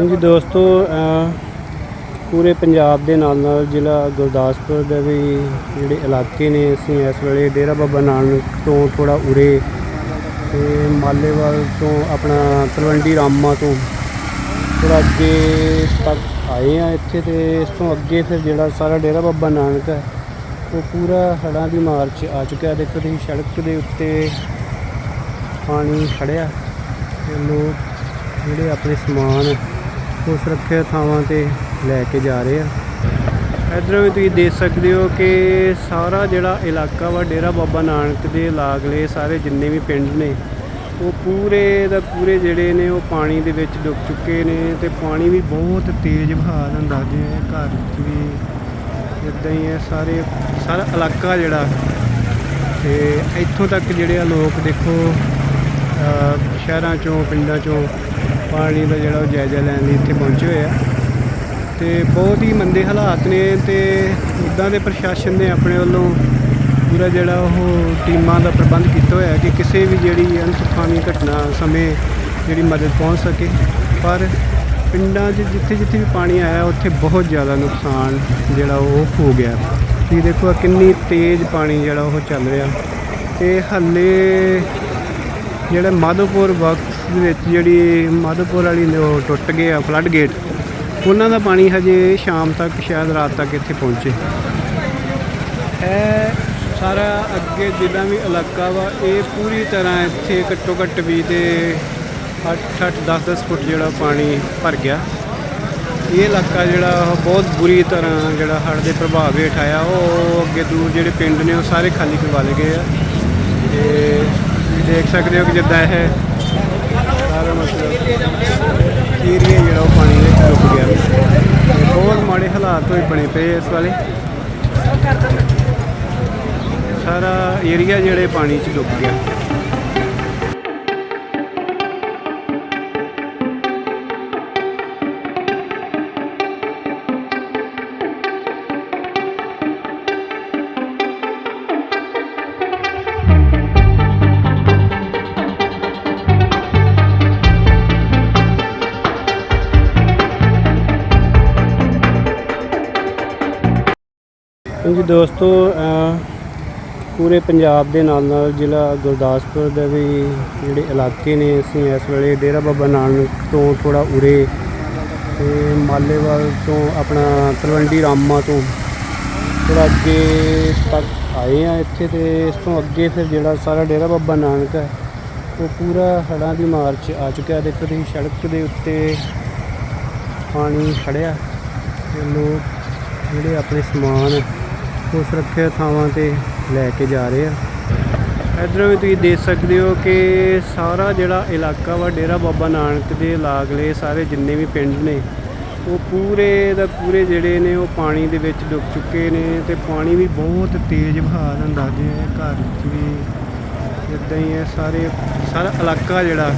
ਜੀ ਦੋਸਤੋ ਪੂਰੇ ਪੰਜਾਬ ਦੇ ਨਾਲ ਨਾਲ ਜ਼ਿਲ੍ਹਾ ਗੁਰਦਾਸਪੁਰ ਦੇ ਵੀ ਜਿਹੜੇ ਇਲਾਕੇ ਨੇ, ਅਸੀਂ ਇਸ ਵੇਲੇ ਡੇਰਾ ਬਾਬਾ ਨਾਨਕ ਤੋਂ ਥੋੜਾ ਉਰੇ ਤੇ ਮਾਲੇਵਾਲ ਤੋਂ ਆਪਣਾ ਤਲਵੰਡੀ ਰਾਮਾ ਤੋਂ ਥੋੜਾ ਅੱਗੇ ਤੱਕ ਆਏ ਆ ਇੱਥੇ ਤੇ ਇਸ ਤੋਂ ਅੱਗੇ ਫਿਰ ਜਿਹੜਾ ਸਾਰਾ ਡੇਰਾ ਬਾਬਾ ਨਾਨਕ ਹੈ, ਉਹ ਪੂਰਾ ਹੜ੍ਹਾਂ ਦੀ ਮਾਰ 'ਚ ਆ ਚੁੱਕਿਆ। ਦੇਖੋ ਤੁਸੀਂ ਸੜਕ ਦੇ ਉੱਤੇ ਪਾਣੀ ਖੜਿਆ ਤੇ ਲੋਕ ਜਿਹੜੇ ਆਪਣੇ ਸਮਾਨ ਉਹ ਸੁਰੱਖਿਅਤ ਥਾਵਾਂ ਤੇ ਲੈ ਕੇ ਜਾ ਰਹੇ ਆ। ਇੱਧਰੋਂ ਵੀ ਤੁਸੀਂ ਦੇਖ ਸਕਦੇ ਹੋ ਕਿ ਸਾਰਾ ਜਿਹੜਾ ਇਲਾਕਾ ਵਾ, ਡੇਰਾ ਬਾਬਾ ਨਾਨਕ ਦੇ ਲਾਗਲੇ ਸਾਰੇ ਜਿੰਨੇ ਵੀ ਪਿੰਡ ਨੇ, ਉਹ ਪੂਰੇ ਦਾ ਪੂਰੇ ਜਿਹੜੇ ਨੇ ਉਹ ਪਾਣੀ ਦੇ ਵਿੱਚ ਡੁੱਬ ਚੁੱਕੇ ਨੇ ਤੇ ਪਾਣੀ ਵੀ ਬਹੁਤ ਤੇਜ਼ ਵਹਾਅ ਅੰਦਾਜ਼ੇ ਹੈ। ਘਰ 'ਚ ਵੀ ਇਦਾਂ ਹੀ ਹੈ, ਸਾਰੇ, ਸਾਰਾ ਇਲਾਕਾ ਜਿਹੜਾ ਤੇ ਇੱਥੋਂ ਤੱਕ ਜਿਹੜੇ ਆ ਲੋਕ ਦੇਖੋ ਸ਼ਹਿਰਾਂ ਚੋਂ, ਪਿੰਡਾਂ ਚੋਂ ਪਾਣੀ ਦਾ ਜਿਹੜਾ ਉਹ ਜਾਇਜ਼ਾ ਲੈਣ ਲਈ ਇੱਥੇ ਪਹੁੰਚੇ ਹੋਏ ਆ। ਤੇ ਬਹੁਤ ਹੀ ਮੰਦੇ ਹਾਲਾਤ ਨੇ ਤੇ ਉੱਦਾਂ ਦੇ ਪ੍ਰਸ਼ਾਸਨ ਨੇ ਆਪਣੇ ਵੱਲੋਂ ਪੂਰਾ ਜਿਹੜਾ ਉਹ ਟੀਮਾਂ ਦਾ ਪ੍ਰਬੰਧ ਕੀਤਾ ਹੋਇਆ ਕਿ ਕਿਸੇ ਵੀ ਜਿਹੜੀ ਅਨਸੁਖਾਵੀ ਘਟਨਾ ਸਮੇਂ ਜਿਹੜੀ ਮਦਦ ਪਹੁੰਚ ਸਕੇ। ਪਰ ਪਿੰਡਾਂ 'ਚ ਜਿੱਥੇ ਜਿੱਥੇ ਵੀ ਪਾਣੀ ਆਇਆ, ਉੱਥੇ ਬਹੁਤ ਜ਼ਿਆਦਾ ਨੁਕਸਾਨ ਜਿਹੜਾ ਉਹ ਹੋ ਗਿਆ। ਤੁਸੀਂ ਦੇਖੋ ਕਿੰਨੀ ਤੇਜ਼ ਪਾਣੀ ਜਿਹੜਾ ਉਹ ਚੱਲ ਰਿਹਾ। ਤੇ ਹੱਲੇ ਜਿਹੜਾ ਮਾਧੋਪੁਰ ਵਕਸ ਦੇ ਵਿੱਚ ਜਿਹੜੀ ਮਾਧੋਪੁਰ ਵਾਲੀ ਉਹ ਟੁੱਟ ਗਏ ਆ ਫਲੱਡ ਗੇਟ ਉਹਨਾਂ ਦਾ ਪਾਣੀ ਹਜੇ ਸ਼ਾਮ ਤੱਕ, ਸ਼ਾਇਦ ਰਾਤ ਤੱਕ ਇੱਥੇ ਪਹੁੰਚੇ। ਇਹ ਸਾਰਾ ਅੱਗੇ ਜਿੱਦਾਂ ਵੀ ਇਲਾਕਾ ਵਾ, ਇਹ ਪੂਰੀ ਤਰ੍ਹਾਂ ਇੱਥੇ ਘੱਟੋ ਘੱਟ ਵੀ ਤੇ 8 8 10 10 ਫੁੱਟ ਜਿਹੜਾ ਪਾਣੀ ਭਰ ਗਿਆ। ਇਹ ਇਲਾਕਾ ਜਿਹੜਾ ਬਹੁਤ ਬੁਰੀ ਤਰ੍ਹਾਂ ਜਿਹੜਾ ਹੜ੍ਹ ਦੇ ਪ੍ਰਭਾਵ ਹੇਠ ਆਇਆ, ਉਹ ਅੱਗੇ ਦੂਰ ਜਿਹੜੇ ਪਿੰਡ ਨੇ, ਉਹ ਸਾਰੇ ਖਾਲੀ ਕਰਵਾ ਲਏ ਗਏ ਆ। ਦੇਖ ਸਕਦੇ ਹੋ ਕਿ ਜਿੱਦਾਂ ਇਹ ਸਾਰਾ ਮਤਲਬ ਏਰੀਆ ਜਿਹੜਾ ਉਹ ਪਾਣੀ ਵਿੱਚ ਡੁੱਬ ਗਿਆ ਬਹੁਤ ਮਾੜੇ ਹਾਲਾਤ ਹੋਏ ਬਣੇ ਪਏ ਇਸ ਵਾਲੇ। ਸਾਰਾ ਏਰੀਆ ਜਿਹੜੇ ਪਾਣੀ 'ਚ ਡੁੱਬ ਗਿਆ। ਜੀ ਦੋਸਤੋ ਪੂਰੇ ਪੰਜਾਬ ਦੇ ਨਾਲ ਨਾਲ ਜ਼ਿਲ੍ਹਾ ਗੁਰਦਾਸਪੁਰ ਦੇ ਵੀ ਜਿਹੜੇ ਇਲਾਕੇ ਨੇ, ਅਸੀਂ ਇਸ ਵੇਲੇ ਡੇਰਾ ਬਾਬਾ ਨਾਨਕ ਤੋਂ ਥੋੜਾ ਉਰੇ ਤੇ ਮਾਲੇਵਾਲ ਤੋਂ ਆਪਣਾ ਤਲਵੰਡੀ ਰਾਮਾ ਤੋਂ ਥੋੜਾ ਅੱਗੇ ਤੱਕ ਆਏ ਆ ਇੱਥੇ ਤੇ ਇਸ ਤੋਂ ਅੱਗੇ ਫਿਰ ਜਿਹੜਾ ਸਾਰਾ ਡੇਰਾ ਬਾਬਾ ਨਾਨਕ ਹੈ, ਉਹ ਪੂਰਾ ਹੜ੍ਹਾਂ ਦੀ ਮਾਰ 'ਚ ਆ ਚੁੱਕਿਆ ਦੇਖੋ ਤੁਸੀਂ ਸੜਕ ਦੇ ਉੱਤੇ ਪਾਣੀ ਖੜਿਆ ਤੇ ਲੋਕ ਜਿਹੜੇ ਆਪਣੇ ਸਮਾਨ ਉਹ ਸੁਰੱਖਿਅਤ ਥਾਵਾਂ ਤੇ ਲੈ ਕੇ ਜਾ ਰਹੇ ਆ। ਇੱਧਰੋਂ ਵੀ ਤੁਸੀਂ ਦੇਖ ਸਕਦੇ ਹੋ ਕਿ ਸਾਰਾ ਜਿਹੜਾ ਇਲਾਕਾ ਵਾ, ਡੇਰਾ ਬਾਬਾ ਨਾਨਕ ਦੇ ਲਾਗਲੇ ਸਾਰੇ ਜਿੰਨੇ ਵੀ ਪਿੰਡ ਨੇ, ਉਹ ਪੂਰੇ ਦਾ ਪੂਰੇ ਜਿਹੜੇ ਨੇ ਉਹ ਪਾਣੀ ਦੇ ਵਿੱਚ ਡੁੱਬ ਚੁੱਕੇ ਨੇ ਤੇ ਪਾਣੀ ਵੀ ਬਹੁਤ ਤੇਜ਼ ਵਹਾਅ ਹੁੰਦਾ ਜਿਵੇਂ ਘਰ ਵਿੱਚ ਵੀ ਇਦਾਂ ਹੀ ਹੈ, ਸਾਰੇ, ਸਾਰਾ ਇਲਾਕਾ ਜਿਹੜਾ,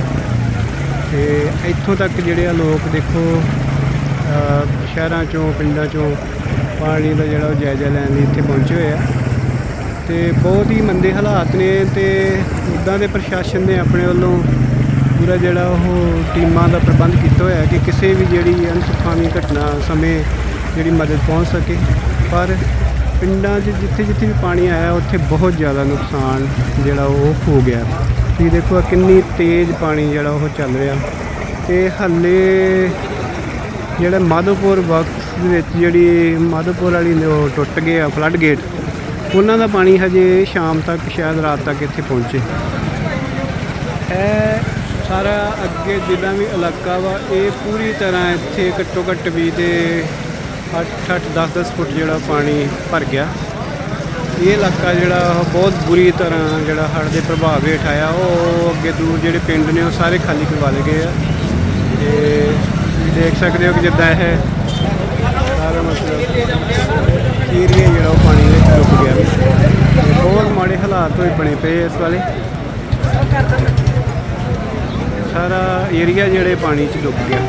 ਤੇ ਇੱਥੋਂ ਤੱਕ ਜਿਹੜੇ ਆ ਲੋਕ ਦੇਖੋ ਸ਼ਹਿਰਾਂ ਚੋਂ, ਪਿੰਡਾਂ ਚੋਂ ਪਾਣੀ ਦਾ ਜਿਹੜਾ ਉਹ ਜਾਇਜ਼ਾ ਲੈਣ ਲਈ ਇੱਥੇ ਪਹੁੰਚੇ ਹੋਏ ਆ। ਤੇ ਬਹੁਤ ਹੀ ਮੰਦੇ ਹਾਲਾਤ ਨੇ ਤੇ ਉੱਦਾਂ ਦੇ ਪ੍ਰਸ਼ਾਸਨ ਨੇ ਆਪਣੇ ਵੱਲੋਂ ਪੂਰਾ ਜਿਹੜਾ ਉਹ ਟੀਮਾਂ ਦਾ ਪ੍ਰਬੰਧ ਕੀਤਾ ਹੋਇਆ ਕਿ ਕਿਸੇ ਵੀ ਜਿਹੜੀ ਅਨਸੁਖਾਵੀ ਘਟਨਾ ਸਮੇਂ ਜਿਹੜੀ ਮਦਦ ਪਹੁੰਚ ਸਕੇ। ਪਰ ਪਿੰਡਾਂ 'ਚ ਜਿੱਥੇ ਜਿੱਥੇ ਵੀ ਪਾਣੀ ਆਇਆ, ਉੱਥੇ ਬਹੁਤ ਜ਼ਿਆਦਾ ਨੁਕਸਾਨ ਜਿਹੜਾ ਉਹ ਹੋ ਗਿਆ। ਤੁਸੀਂ ਦੇਖੋ ਆਹ ਕਿੰਨੀ ਤੇਜ਼ ਪਾਣੀ ਜਿਹੜਾ ਉਹ ਚੱਲ ਰਿਹਾ। ਤੇ ਹੱਲੇ ਜਿਹੜਾ ਮਾਧੋਪੁਰ ਵਕਤ ਦੇ ਵਿੱਚ ਜਿਹੜੀ ਮਾਧੋਪੁਰ ਵਾਲੀ ਉਹ ਟੁੱਟ ਗਏ ਆ ਫਲੱਡ ਗੇਟ ਉਹਨਾਂ ਦਾ ਪਾਣੀ ਹਜੇ ਸ਼ਾਮ ਤੱਕ, ਸ਼ਾਇਦ ਰਾਤ ਤੱਕ ਇੱਥੇ ਪਹੁੰਚੇ। ਇਹ ਸਾਰਾ ਅੱਗੇ ਜਿੱਦਾਂ ਵੀ ਇਲਾਕਾ ਵਾ, ਇਹ ਪੂਰੀ ਤਰ੍ਹਾਂ ਇੱਥੇ ਘੱਟੋ ਘੱਟ ਵੀ ਤੇ 8 8 10 10 ਫੁੱਟ ਜਿਹੜਾ ਪਾਣੀ ਭਰ ਗਿਆ। ਇਹ ਇਲਾਕਾ ਜਿਹੜਾ ਬਹੁਤ ਬੁਰੀ ਤਰ੍ਹਾਂ ਜਿਹੜਾ ਹੜ੍ਹ ਦੇ ਪ੍ਰਭਾਵ ਹੇਠ ਆਇਆ। ਉਹ ਅੱਗੇ ਦੂਰ ਜਿਹੜੇ ਪਿੰਡ ਨੇ, ਉਹ ਸਾਰੇ ਖਾਲੀ ਕਰਵਾ ਲਏ ਗਏ ਆ। ਤੇ ਤੁਸੀਂ ਦੇਖ ਸਕਦੇ ਹੋ ਕਿ ਜਿੱਦਾਂ ਇਹ ਏਰੀਆ ਜਿਹੜਾ ਉਹ ਪਾਣੀ ਵਿੱਚ ਡੁੱਬ ਗਿਆ ਬਹੁਤ ਮਾੜੇ ਹਾਲਾਤ ਹੋਏ ਬਣੇ ਪਏ ਇਸ ਵਾਲੇ। ਸਾਰਾ ਏਰੀਆ ਜਿਹੜੇ ਪਾਣੀ 'ਚ ਡੁੱਬ ਗਿਆ।